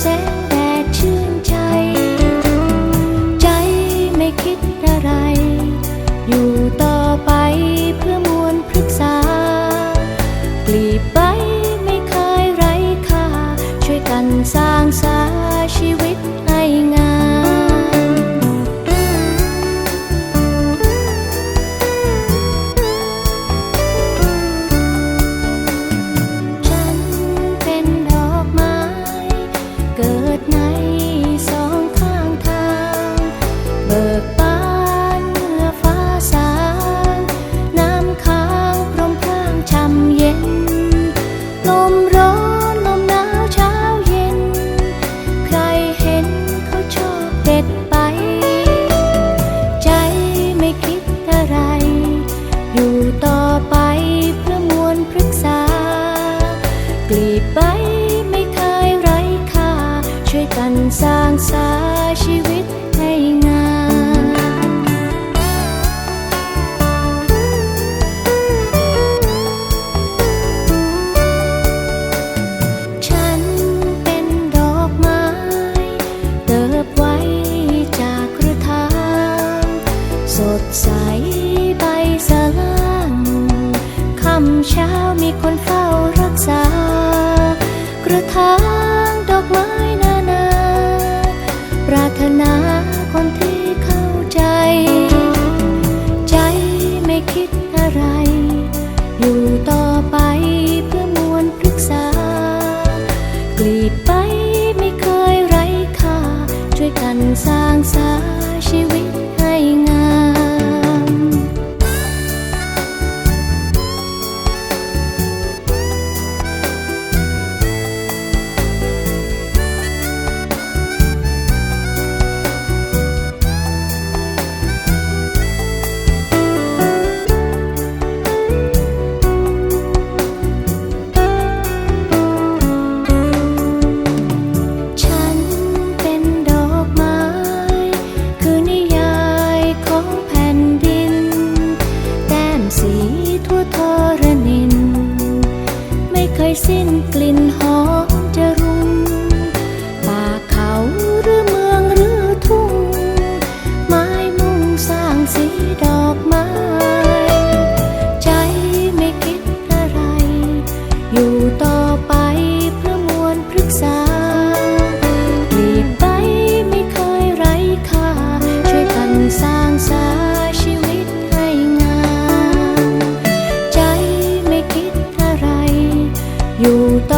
แสงแดดชื่นใจ ใจไม่คิดอะไร อยู่ต่อไปเพื่อมวลพฤกษากลีบใบไม่เคยไร้ค่า ช่วยกันสร้างสาร สร้างษาชีวิตให้งามฉันเป็นดอกไม้ เติบไว้จากกระถางสดใสใบสลางค่ำเช้ามีคนเฝ้ารักษากระถางดอกไม้ ปรา ยสิ้นกลิ่นหอมจะรุงป่าเขาหรือเมืองหรือทุ่ง ไม้มุ่งสร้างสีดอกไม้ ใจไม่คิดอะไร อยู่ต่อ 有道。